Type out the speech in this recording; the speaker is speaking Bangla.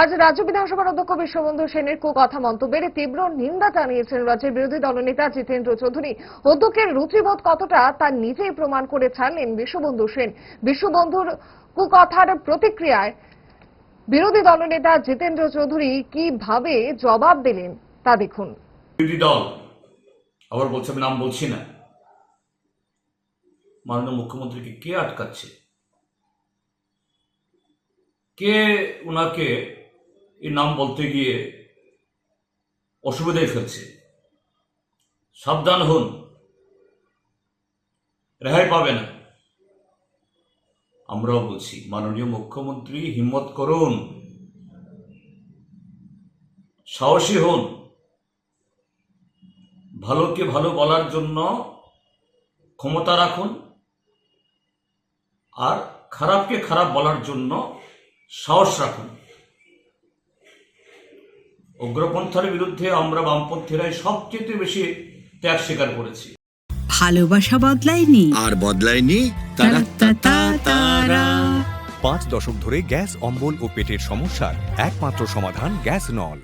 আজ রাজ্য বিধানসভার অধ্যক্ষ বিশ্ববন্ধু সেনের কুকথা মন্তব্যের তীব্র নিন্দা জানিয়েছেন রাজ্যের বিরোধী দলনেতা জিতেন্দ্র চৌধুরী। অধ্যক্ষের রুচিবোধ কতটা তা নিজেই প্রমাণ করে ছাড়লেন বিশ্ববন্ধু সেন। বিশ্ববন্ধুর কুকথার প্রতিক্রিয়ায় বিরোধী দলনেতা জিতেন্দ্র চৌধুরী কীভাবে জবাব দিলেন তা দেখুন। বিরোধী দল, আবার বলছে নাম বলছি না। মাননীয় মুখ্যমন্ত্রীকে কে আটকাচ্ছে? কে ওনাকে এই নাম বলতে গিয়ে অসুবিধায় ফেলছে? সাবধান হন। রেহাই পাবে না আমরাও বলছি, মাননীয় মুখ্যমন্ত্রী, হিম্মত করুন। সাহসী হন। ভালোকে ভালো বলার জন্য ক্ষমতা রাখুন। আর খারাপকে খারাপ বলার জন্য সাহস রাখুন। উগ্রপন্থার বিরুদ্ধে আমরা বামপন্থীরাই সবচেয়ে বেশি ত্যাগ স্বীকার করেছি। ভালোবাসা বদলায়নি। আর বদলায়নি তারা। তারা। পাঁচ দশক ধরে গ্যাস অম্বল ও পেটের সমস্যার একমাত্র সমাধান গ্যাস নল।